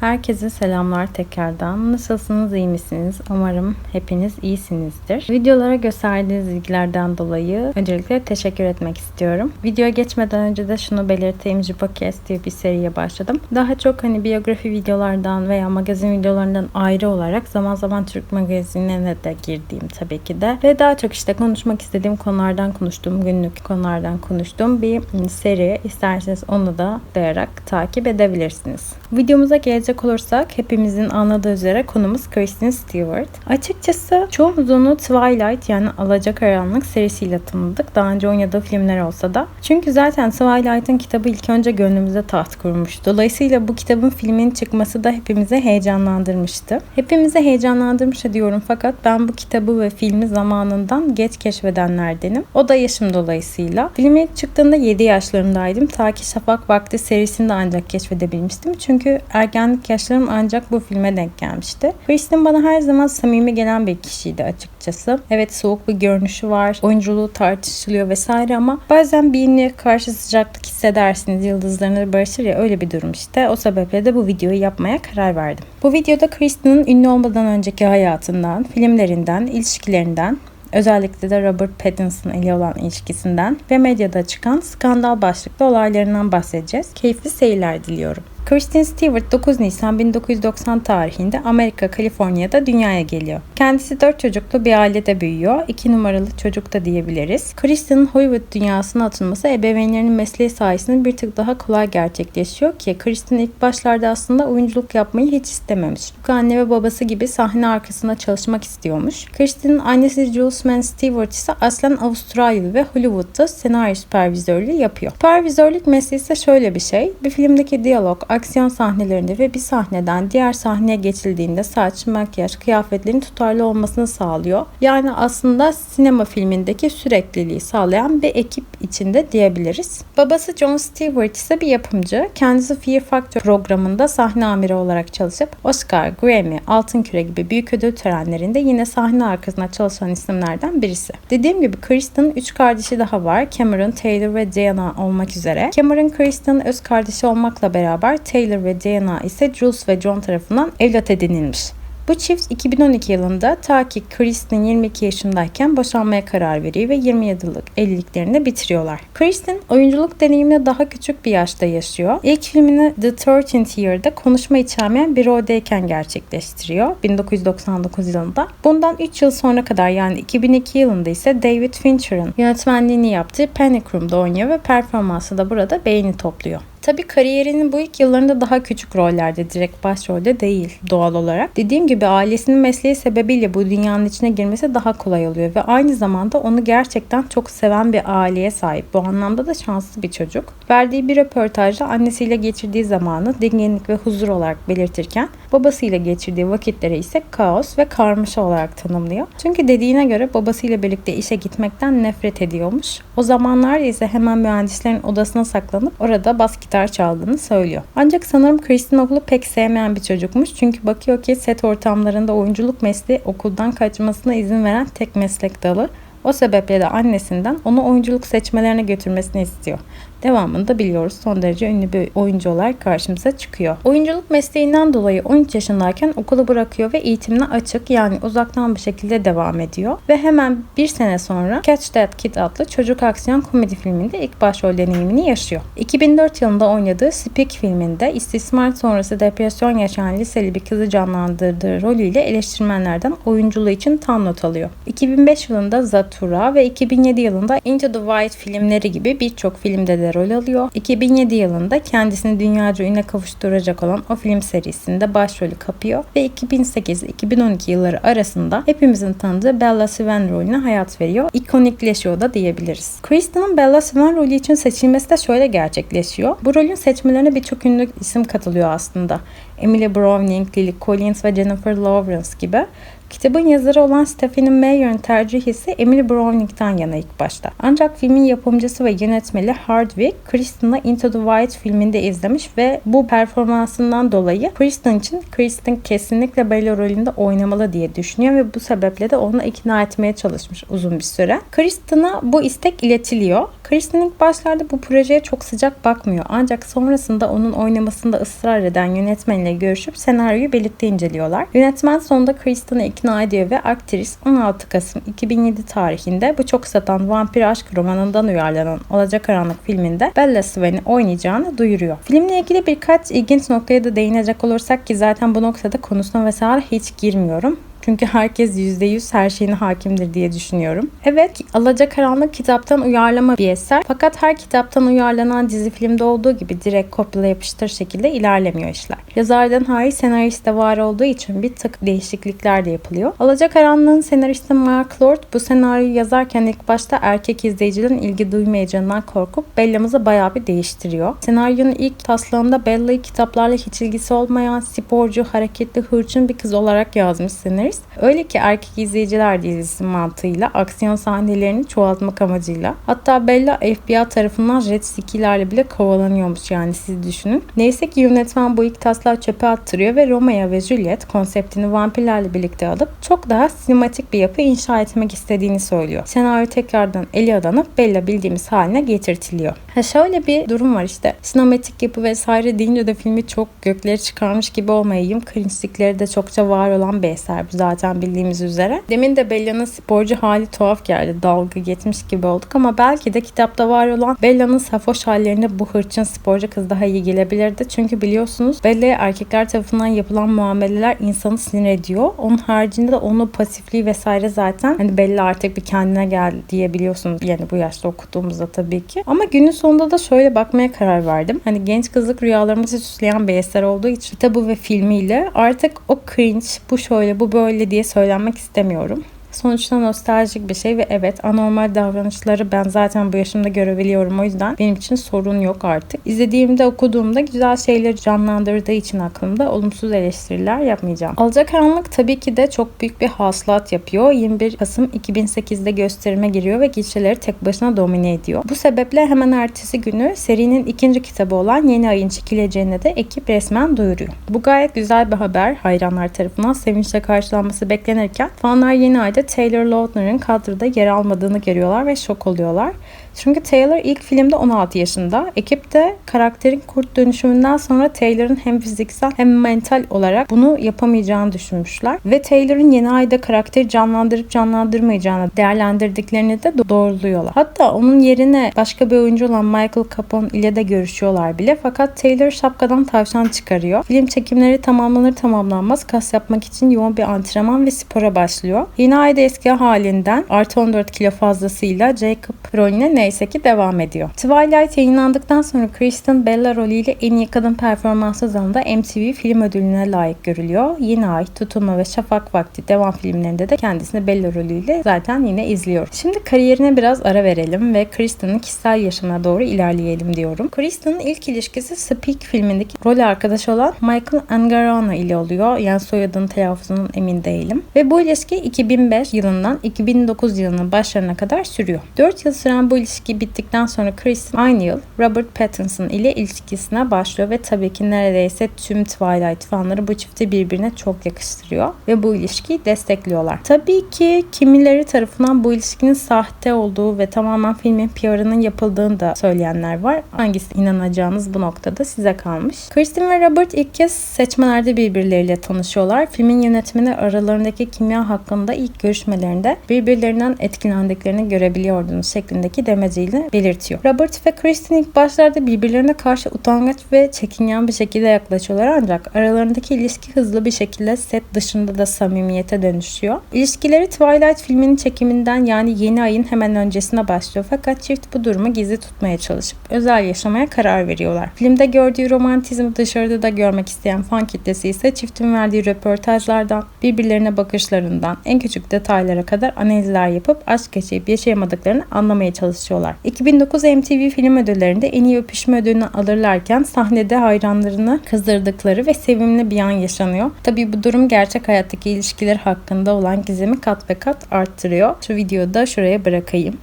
Herkese selamlar tekrardan. Nasılsınız, iyi misiniz? Umarım hepiniz iyisinizdir. Videolara gösterdiğiniz ilgilerden dolayı öncelikle teşekkür etmek istiyorum. Videoya geçmeden önce de şunu belirteyim. Podcast diye bir seriye başladım. Daha çok hani biyografi videolardan veya magazin videolarından ayrı olarak zaman zaman Türk magazinine de girdiğim tabii ki de. Ve daha çok işte konuşmak istediğim konulardan konuştuğum, günlük konulardan konuştuğum bir seri. İsterseniz onu da dayarak takip edebilirsiniz. Videomuza gelecek olursak hepimizin anladığı üzere konumuz Kristen Stewart. Açıkçası çoğumuz onu Twilight yani Alacakaranlık serisiyle tanıdık. Daha önce oynadığı filmler olsa da. Çünkü zaten Twilight'ın kitabı ilk önce gönlümüze taht kurmuş. Dolayısıyla bu kitabın filmin çıkması da hepimizi heyecanlandırmıştı. Hepimizi heyecanlandırmış diyorum fakat ben bu kitabı ve filmi zamanından geç keşfedenlerdenim. O da yaşım dolayısıyla. Filmi çıktığında 7 yaşlarındaydım. Ta ki Şafak Vakti serisini de ancak keşfedebilmiştim. Çünkü ergenlik yaşlarım ancak bu filme denk gelmişti. Kristen bana her zaman samimi gelen bir kişiydi açıkçası. Evet soğuk bir görünüşü var. Oyunculuğu tartışılıyor vesaire ama bazen birine karşı sıcaklık hissedersiniz. Yıldızlarına barışır ya öyle bir durum işte. O sebeple de bu videoyu yapmaya karar verdim. Bu videoda Kristen'in ünlü olmadan önceki hayatından, filmlerinden, ilişkilerinden, Özellikle de Robert Pattinson ile olan ilişkisinden ve medyada çıkan skandal başlıklı olaylarından bahsedeceğiz. Keyifli seyirler diliyorum. Kristen Stewart 9 Nisan 1990 tarihinde Amerika, Kaliforniya'da dünyaya geliyor. Kendisi 4 çocuklu bir ailede büyüyor. 2 numaralı çocuk da diyebiliriz. Kristen'in Hollywood dünyasına atılması ebeveynlerinin mesleği sayesinde bir tık daha kolay gerçekleşiyor ki Kristen ilk başlarda aslında oyunculuk yapmayı hiç istememiş. Çünkü anne ve babası gibi sahne arkasında çalışmak istiyormuş. Kristen'in annesi Jules Mann Stewart ise aslen Avustralyalı ve Hollywood'da senaryo süpervizörlüğü yapıyor. Süpervizörlük mesleği ise şöyle bir şey. Bir filmdeki diyalog, aksiyon sahnelerinde ve bir sahneden diğer sahneye geçildiğinde saç, makyaj, kıyafetlerin tutarlı olmasını sağlıyor. Yani aslında sinema filmindeki sürekliliği sağlayan bir ekip içinde diyebiliriz. Babası John Stewart ise bir yapımcı. Kendisi Fear Factor programında sahne amiri olarak çalışıp Oscar, Grammy, Altın Küre gibi büyük ödül törenlerinde yine sahne arkasında çalışan isimlerden birisi. Dediğim gibi Kristen 3 kardeşi daha var. Cameron, Taylor ve Diana olmak üzere. Cameron Kristen öz kardeşi olmakla beraber Taylor ve Diana ise Jules ve John tarafından evlat edinilmiş. Bu çift 2012 yılında ta ki Kristen 22 yaşındayken boşanmaya karar veriyor ve 27 yıllık evliliklerini bitiriyorlar. Kristen oyunculuk deneyimini daha küçük bir yaşta yaşıyor. İlk filmini The 13th Year'da konuşma içermeyen bir roldeyken gerçekleştiriyor 1999 yılında. Bundan 3 yıl sonra kadar yani 2002 yılında ise David Fincher'ın yönetmenliğini yaptığı Panic Room'da oynuyor ve performansı da burada beğeni topluyor. Tabii kariyerinin bu ilk yıllarında daha küçük rollerde, direkt başrolde değil doğal olarak. Dediğim gibi ailesinin mesleği sebebiyle bu dünyanın içine girmesi daha kolay oluyor ve aynı zamanda onu gerçekten çok seven bir aileye sahip. Bu anlamda da şanslı bir çocuk. Verdiği bir röportajda annesiyle geçirdiği zamanı dinginlik ve huzur olarak belirtirken babasıyla geçirdiği vakitleri ise kaos ve karmaşa olarak tanımlıyor. Çünkü dediğine göre babasıyla birlikte işe gitmekten nefret ediyormuş. O zamanlar ise hemen mühendislerin odasına saklanıp orada bas gitar çaldığını söylüyor. Ancak sanırım Kristen okulu pek sevmeyen bir çocukmuş. Çünkü bakıyor ki set ortamlarında oyunculuk mesleği okuldan kaçmasına izin veren tek meslek dalı. O sebeple de annesinden onu oyunculuk seçmelerine götürmesini istiyor. Devamını da biliyoruz. Son derece ünlü bir oyuncu olarak karşımıza çıkıyor. Oyunculuk mesleğinden dolayı 13 yaşındayken okulu bırakıyor ve eğitimine açık yani uzaktan bir şekilde devam ediyor. Ve hemen bir sene sonra Catch That Kid adlı çocuk aksiyon komedi filminde ilk başrol deneyimini yaşıyor. 2004 yılında oynadığı Speak filminde istismar sonrası depresyon yaşayan liseli bir kızı canlandırdığı rolüyle eleştirmenlerden oyunculuğu için tam not alıyor. 2005 yılında Zatura ve 2007 yılında Into the Wild filmleri gibi birçok filmde de rol alıyor. 2007 yılında kendisini dünyaca üne kavuşturacak olan o film serisinde başrolü kapıyor ve 2008-2012 yılları arasında hepimizin tanıdığı Bella Swan rolüne hayat veriyor. İkonikleşiyor da diyebiliriz. Kristen'ın Bella Swan rolü için seçilmesi de şöyle gerçekleşiyor. Bu rolün seçmelerine birçok ünlü isim katılıyor aslında. Emily Browning, Lily Collins ve Jennifer Lawrence gibi. Kitabın yazarı olan Stephanie Meyer'ın tercihi ise Emily Browning'den yana ilk başta. Ancak filmin yapımcısı ve yönetmeni Hardwick, Kristen'ı Into the Wild filminde izlemiş ve bu performansından dolayı Kristen için Kristen kesinlikle Bella rolünde oynamalı diye düşünüyor ve bu sebeple de onu ikna etmeye çalışmış uzun bir süre. Kristen'a bu istek iletiliyor. Kristen ilk başlarda bu projeye çok sıcak bakmıyor. Ancak sonrasında onun oynamasında ısrar eden yönetmenle görüşüp senaryoyu birlikte inceliyorlar. Yönetmen sonunda Kristen'ı ikna ediyor ve aktris 16 Kasım 2007 tarihinde bu çok satan vampir aşk romanından uyarlanan Alacakaranlık filminde Bella Swan'i oynayacağını duyuruyor. Filmle ilgili birkaç ilginç noktaya da değinecek olursak ki zaten bu noktada konusuna vesaire hiç girmiyorum. Çünkü herkes %100 her şeyine hakimdir diye düşünüyorum. Evet, Alacakaranlık kitaptan uyarlama bir eser. Fakat her kitaptan uyarlanan dizi filmde olduğu gibi direkt kopyala yapıştır şekilde ilerlemiyor işler. Yazardan hariç senarist de var olduğu için bir tık değişiklikler de yapılıyor. Alacakaranlığın senaristi Mark Lord bu senaryoyu yazarken ilk başta erkek izleyicilerin ilgi duymayacağından korkup Bella'mızı bayağı bir değiştiriyor. Senaryonun ilk taslağında Bella'yı kitaplarla hiç ilgisi olmayan, sporcu, hareketli, hırçın bir kız olarak yazmış senarist. Öyle ki erkek izleyiciler dizisi mantığıyla aksiyon sahnelerini çoğaltmak amacıyla. Hatta Bella FBI tarafından jet skilerle bile kovalanıyormuş yani siz düşünün. Neyse ki yönetmen bu ilk taslağı çöpe attırıyor ve Romeo ve Juliet konseptini vampirlerle birlikte alıp çok daha sinematik bir yapı inşa etmek istediğini söylüyor. Senaryo tekrardan ele alınıp Bella bildiğimiz haline getirtiliyor. Ha şöyle bir durum var işte. Sinematik yapı vesaire deyince de filmi çok gökleri çıkarmış gibi olmayayım. Cringe'likleri de çokça var olan bir eser bu zaten bildiğimiz üzere. Demin de Bella'nın sporcu hali tuhaf geldi. Dalga geçmiş gibi olduk ama belki de kitapta var olan Bella'nın safoş hallerine bu hırçın sporcu kız daha iyi gelebilirdi. Çünkü biliyorsunuz Bella'ya erkekler tarafından yapılan muameleler insanı sinir ediyor. Onun haricinde de onu pasifliği vesaire zaten hani Bella artık bir kendine gel diyebiliyorsunuz. Yani bu yaşta okuduğumuzda tabii ki. Ama günün sonunda da şöyle bakmaya karar verdim. Hani genç kızlık rüyalarımızı süsleyen bir eser olduğu için kitabı ve filmiyle artık o cringe, bu şöyle, bu böyle diye söylenmek istemiyorum. Sonuçta nostaljik bir şey ve evet anormal davranışları ben zaten bu yaşımda görebiliyorum. O yüzden benim için sorun yok artık. İzlediğimde okuduğumda güzel şeyleri canlandırdığı için aklımda olumsuz eleştiriler yapmayacağım. Alacakaranlık tabii ki de çok büyük bir hasılat yapıyor. 21 Kasım 2008'de gösterime giriyor ve gişeleri tek başına domine ediyor. Bu sebeple hemen ertesi günü serinin ikinci kitabı olan Yeni Ayın çekileceğini de ekip resmen duyuruyor. Bu gayet güzel bir haber. Hayranlar tarafından sevinçle karşılanması beklenirken fanlar Yeni Ay'da Taylor Lautner'ın kadroda yer almadığını görüyorlar ve şok oluyorlar. Çünkü Taylor ilk filmde 16 yaşında. Ekip de karakterin kurt dönüşümünden sonra Taylor'ın hem fiziksel hem mental olarak bunu yapamayacağını düşünmüşler. Ve Taylor'ın yeni ayda karakteri canlandırıp canlandırmayacağını değerlendirdiklerini de doğruluyorlar. Hatta onun yerine başka bir oyuncu olan Michael Capone ile de görüşüyorlar bile. Fakat Taylor şapkadan tavşan çıkarıyor. Film çekimleri tamamlanır tamamlanmaz kas yapmak için yoğun bir antrenman ve spora başlıyor. Yeni ayda eski halinden artı 14 kilo fazlasıyla Jacob rolüne neyse ki devam ediyor. Twilight yayınlandıktan sonra Kristen Bella rolüyle en iyi kadın performansı zanında MTV film ödülüne layık görülüyor. Yeni Ay, Tutulma ve Şafak Vakti devam filmlerinde de kendisini Bella rolüyle zaten yine izliyoruz. Şimdi kariyerine biraz ara verelim ve Kristen'ın kişisel yaşamına doğru ilerleyelim diyorum. Kristen'ın ilk ilişkisi Speak filmindeki rol arkadaşı olan Michael Angarano ile oluyor. Yani soyadının telaffuzunun emin değilim. Ve bu ilişki 2005 yılından 2009 yılının başlarına kadar sürüyor. 4 yıl süren bu ilişki bittikten sonra Kristen aynı yıl Robert Pattinson ile ilişkisine başlıyor ve tabii ki neredeyse tüm Twilight fanları bu çifti birbirine çok yakıştırıyor ve bu ilişkiyi destekliyorlar. Tabii ki kimileri tarafından bu ilişkinin sahte olduğu ve tamamen filmin PR'ının yapıldığını da söyleyenler var. Hangisi inanacağınız bu noktada size kalmış. Kristen ve Robert ilk kez seçmelerde birbirleriyle tanışıyorlar. Filmin yönetmeni aralarındaki kimya hakkında ilk görüşmelerinde birbirlerinden etkilendiklerini görebiliyordunuz şeklindeki demeciyle belirtiyor. Robert ve Kristen ilk başlarda birbirlerine karşı utangaç ve çekingen bir şekilde yaklaşıyorlar ancak aralarındaki ilişki hızlı bir şekilde set dışında da samimiyete dönüşüyor. İlişkileri Twilight filminin çekiminden yani yeni ayın hemen öncesine başlıyor fakat çift bu durumu gizli tutmaya çalışıp özel yaşamaya karar veriyorlar. Filmde gördüğü romantizmi dışarıda da görmek isteyen fan kitlesi ise çiftin verdiği röportajlardan, birbirlerine bakışlarından en küçük detaylara kadar analizler yapıp aşk yaşayıp yaşayamadıklarını anlamaya çalışıyorlar. 2009 MTV Film Ödülleri'nde en iyi öpüşme ödülünü alırlarken sahnede hayranlarını kızdırdıkları ve sevimli bir an yaşanıyor. Tabii bu durum gerçek hayattaki ilişkiler hakkında olan gizemi kat ve kat arttırıyor. Şu videoyu da şuraya bırakayım.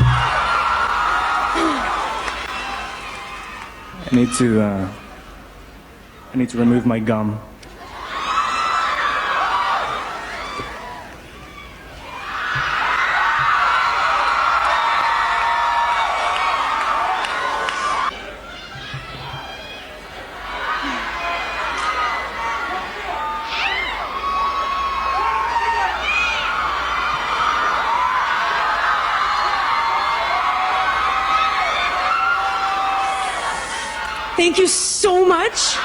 I need to, uh, I need to remove my gum. Much.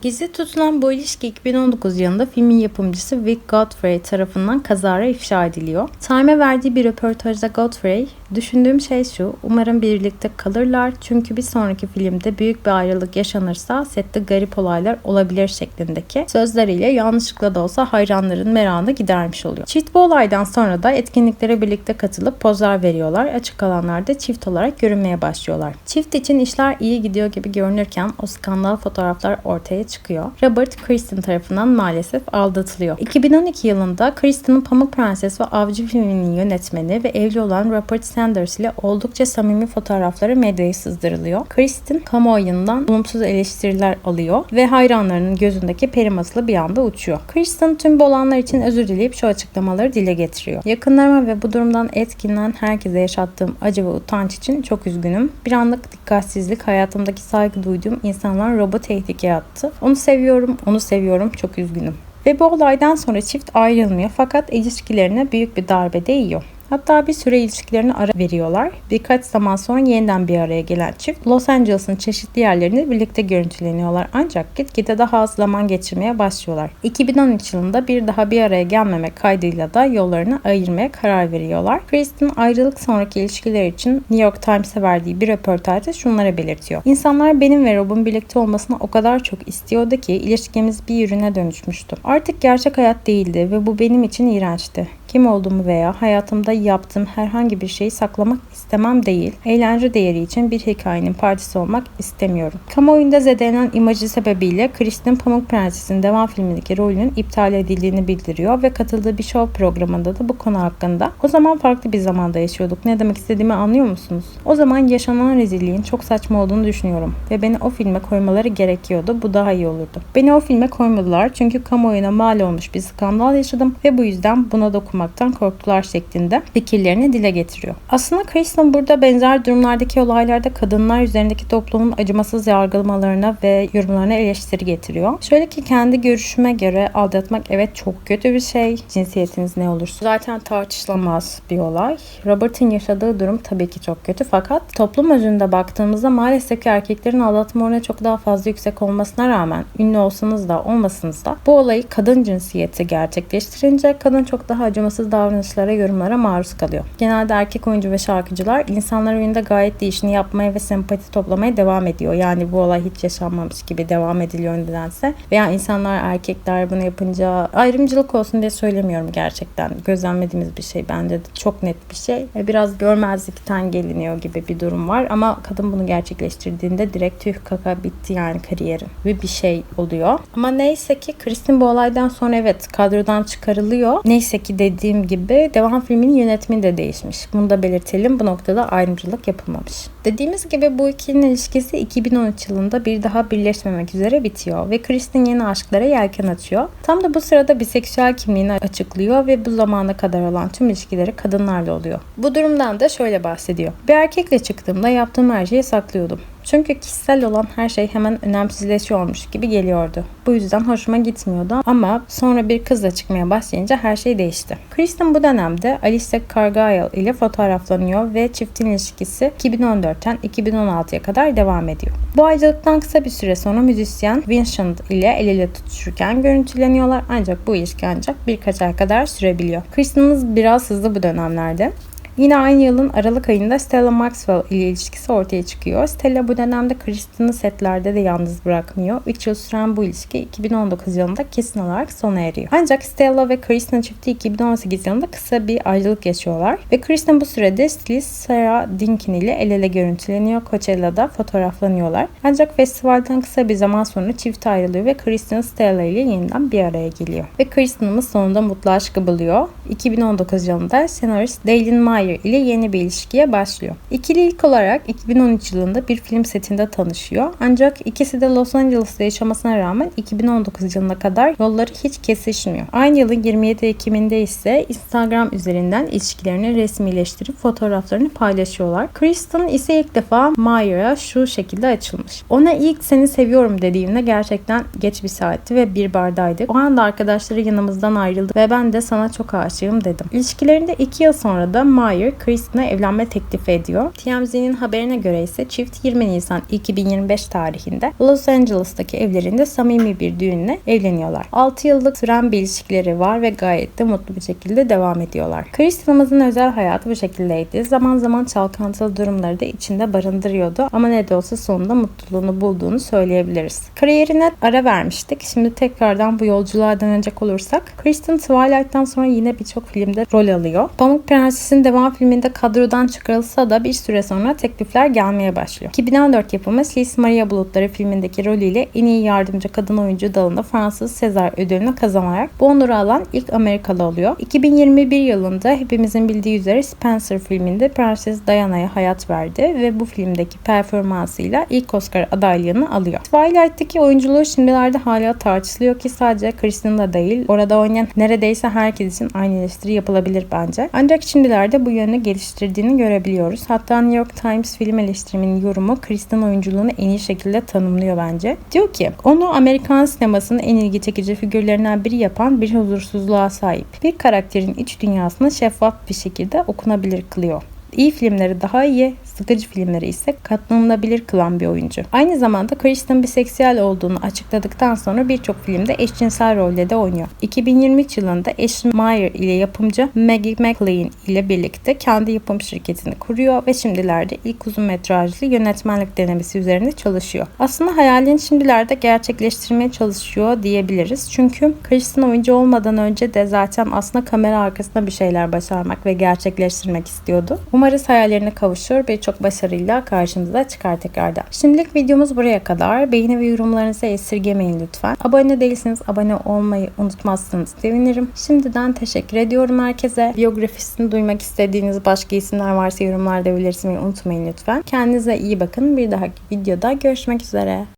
Gizli tutulan bu ilişki 2019 yılında filmin yapımcısı Vic Godfrey tarafından kazara ifşa ediliyor. Time'e verdiği bir röportajda Godfrey, düşündüğüm şey şu, umarım birlikte kalırlar çünkü bir sonraki filmde büyük bir ayrılık yaşanırsa sette garip olaylar olabilir şeklindeki sözleriyle yanlışlıkla da olsa hayranların merakını gidermiş oluyor. Çift bu olaydan sonra da etkinliklere birlikte katılıp pozlar veriyorlar. Açık alanlarda çift olarak görünmeye başlıyorlar. Çift için işler iyi gidiyor gibi görünürken o skandal fotoğraflar ortaya çıkıyor. Robert Kristen tarafından maalesef aldatılıyor. 2012 yılında Kristen'in Pamuk Prenses ve Avcı filminin yönetmeni ve evli olan Rupert Sanders ile oldukça samimi fotoğrafları medyaya sızdırılıyor. Kristen kamuoyundan olumsuz eleştiriler alıyor ve hayranlarının gözündeki peri masalı bir anda uçuyor. Kristen tüm bu olanlar için özür dileyip şu açıklamaları dile getiriyor. Yakınlarıma ve bu durumdan etkilenen herkese yaşattığım acı ve utanç için çok üzgünüm. Bir anlık dikkatsizlik hayatımdaki saygı duyduğum insanlar robo tehlikeye attı. Onu seviyorum, onu seviyorum, çok üzgünüm. Ve bu olaydan sonra çift ayrılmıyor fakat ilişkilerine büyük bir darbe değiyor. Hatta bir süre ilişkilerine ara veriyorlar. Birkaç zaman sonra yeniden bir araya gelen çift Los Angeles'ın çeşitli yerlerinde birlikte görüntüleniyorlar. Ancak gitgide daha az zaman geçirmeye başlıyorlar. 2013 yılında bir daha bir araya gelmemek kaydıyla da yollarını ayırmaya karar veriyorlar. Kristen ayrılık sonraki ilişkiler için New York Times'e verdiği bir röportajda şunları belirtiyor. İnsanlar benim ve Rob'un birlikte olmasını o kadar çok istiyordu ki ilişkimiz bir ürüne dönüşmüştü. Artık gerçek hayat değildi ve bu benim için iğrençti. Kim olduğumu veya hayatımda yaptığım herhangi bir şeyi saklamak istemem değil. Eğlence değeri için bir hikayenin partisi olmak istemiyorum. Kamuoyunda zedelenen imajı sebebiyle Kristen Pamuk Prenses'in devam filmindeki rolünün iptal edildiğini bildiriyor ve katıldığı bir show programında da bu konu hakkında o zaman farklı bir zamanda yaşıyorduk. Ne demek istediğimi anlıyor musunuz? O zaman yaşanan rezilliğin çok saçma olduğunu düşünüyorum ve beni o filme koymaları gerekiyordu. Bu daha iyi olurdu. Beni o filme koymadılar çünkü kamuoyuna mal olmuş bir skandal yaşadım ve bu yüzden buna dokunmaktan korktular şeklinde fikirlerini dile getiriyor. Aslında Kristen burada benzer durumlardaki olaylarda kadınlar üzerindeki toplumun acımasız yargılamalarına ve yorumlarına eleştiri getiriyor. Şöyle ki kendi görüşüme göre aldatmak evet çok kötü bir şey. Cinsiyetiniz ne olursa zaten tartışılamaz bir olay. Robert'in yaşadığı durum tabii ki çok kötü fakat toplum özünde baktığımızda maalesef ki erkeklerin aldatma oranı çok daha fazla yüksek olmasına rağmen ünlü olsanız da olmasanız da bu olayı kadın cinsiyeti gerçekleştirince kadın çok daha acımasız davranışlara, yorumlara maruz kalıyor. Genelde erkek oyuncu ve şarkıcılar insanlar oyunda gayet de işini yapmaya ve sempati toplamaya devam ediyor. Yani bu olay hiç yaşanmamış gibi devam ediliyor nedense. Veya insanlar erkekler bunu yapınca ayrımcılık olsun diye söylemiyorum gerçekten. Gözlemlediğimiz bir şey bence de çok net bir şey. Ve Biraz görmezlikten geliniyor gibi bir durum var ama kadın bunu gerçekleştirdiğinde direkt tüh kaka bitti yani kariyerim ve bir şey oluyor. Ama neyse ki Kristin bu olaydan sonra evet kadrodan çıkarılıyor. Neyse ki dediğim gibi devam filminin yönetmeni de değişmiş. Bunu da belirtelim. Bu noktada ayrımcılık yapılmamış. Dediğimiz gibi bu ikilinin ilişkisi 2013 yılında bir daha birleşmemek üzere bitiyor ve Kristin yeni aşklara yelken açıyor. Tam da bu sırada biseksüel kimliğini açıklıyor ve bu zamana kadar olan tüm ilişkileri kadınlarla oluyor. Bu durumdan da şöyle bahsediyor. Bir erkekle çıktığımda yaptığım her şeyi saklıyordum. Çünkü kişisel olan her şey hemen önemsizleşiyormuş gibi geliyordu. Bu yüzden hoşuma gitmiyordu ama sonra bir kızla çıkmaya başlayınca her şey değişti. Kristen bu dönemde Alice Cargyle ile fotoğraflanıyor ve çiftin ilişkisi 2014'ten 2016'ya kadar devam ediyor. Bu ayrılıktan kısa bir süre sonra müzisyen Vincent ile el ele tutuşurken görüntüleniyorlar ancak bu ilişki ancak birkaç ay kadar sürebiliyor. Kristen'ımız biraz hızlı bu dönemlerde. Yine aynı yılın Aralık ayında Stella Maxwell ile ilişkisi ortaya çıkıyor. Stella bu dönemde Kristen'ı setlerde de yalnız bırakmıyor. 3 yıl süren bu ilişki 2019 yılında kesin olarak sona eriyor. Ancak Stella ve Kristen çifti 2018 yılında kısa bir ayrılık yaşıyorlar. Ve Kristen bu sürede stilist Sarah Dinkin ile el ele görüntüleniyor. Coachella'da fotoğraflanıyorlar. Ancak festivalden kısa bir zaman sonra çift ayrılıyor ve Kristen Stella ile yeniden bir araya geliyor. Ve Kristen'ımız sonunda mutlu aşkı buluyor. 2019 yılında senarist Daylin Meyer ile yeni bir ilişkiye başlıyor. İkili ilk olarak 2013 yılında bir film setinde tanışıyor. Ancak ikisi de Los Angeles'ta yaşamasına rağmen 2019 yılına kadar yolları hiç kesişmiyor. Aynı yılın 27 Ekim'inde ise Instagram üzerinden ilişkilerini resmileştirip fotoğraflarını paylaşıyorlar. Kristen ise ilk defa Meyer'a şu şekilde açılmış. Ona ilk seni seviyorum dediğimde gerçekten geç bir saatti ve bir bardaydık. O anda arkadaşları yanımızdan ayrıldı ve ben de sana çok aşığım dedim. İlişkilerinde 2 yıl sonra da Meyer Meyer Kristin'e evlenme teklifi ediyor. TMZ'nin haberine göre ise çift 20 Nisan 2025 tarihinde Los Angeles'taki evlerinde samimi bir düğünle evleniyorlar. 6 yıllık süren bir ilişkileri var ve gayet de mutlu bir şekilde devam ediyorlar. Kristin'imizin özel hayatı bu şekildeydi. Zaman zaman çalkantılı durumları da içinde barındırıyordu ama ne de olsa sonunda mutluluğunu bulduğunu söyleyebiliriz. Kariyerine ara vermiştik. Şimdi tekrardan bu yolculuğa dönecek olursak Kristen Twilight'tan sonra yine birçok filmde rol alıyor. Pamuk Prenses'in devam filminde kadrodan çıkarılsa da bir süre sonra teklifler gelmeye başlıyor. 2014 yapımı Sis Maria Bulutları filmindeki rolüyle en iyi yardımcı kadın oyuncu dalında Fransız Sezar ödülünü kazanarak bu onuru alan ilk Amerikalı oluyor. 2021 yılında hepimizin bildiği üzere Spencer filminde Prenses Diana'ya hayat verdi ve bu filmdeki performansıyla ilk Oscar adaylığını alıyor. Twilight'teki oyunculuğu şimdilerde hala tartışılıyor ki sadece Kristen'la değil orada oynayan neredeyse herkes için aynı eleştiri yapılabilir bence. Ancak şimdilerde bu yönü geliştirdiğini görebiliyoruz. Hatta New York Times film eleştiriminin yorumu Kristen oyunculuğunu en iyi şekilde tanımlıyor bence. Diyor ki onu Amerikan sinemasının en ilgi çekici figürlerinden biri yapan bir huzursuzluğa sahip. Bir karakterin iç dünyasını şeffaf bir şekilde okunabilir kılıyor. İyi filmleri daha iyi, sıkıcı filmleri ise katlanılabilir kılan bir oyuncu. Aynı zamanda Kristen biseksüel olduğunu açıkladıktan sonra birçok filmde eşcinsel rolde de oynuyor. 2023 yılında Ashley Meyer ile yapımcı Maggie McLean ile birlikte kendi yapım şirketini kuruyor ve şimdilerde ilk uzun metrajlı yönetmenlik denemesi üzerinde çalışıyor. Aslında hayalini şimdilerde gerçekleştirmeye çalışıyor diyebiliriz. Çünkü Kristen oyuncu olmadan önce de zaten aslında kamera arkasında bir şeyler başarmak ve gerçekleştirmek istiyordu. Umarız hayallerine kavuşur. Birçok başarıyla karşımıza çıkar tekrardan. Şimdilik videomuz buraya kadar. Beğeni ve yorumlarınızı esirgemeyin lütfen. Abone değilseniz abone olmayı unutmazsanız sevinirim. Şimdiden teşekkür ediyorum herkese. Biyografisini duymak istediğiniz başka isimler varsa yorumlarda belirtmeyi unutmayın lütfen. Kendinize iyi bakın. Bir dahaki videoda görüşmek üzere.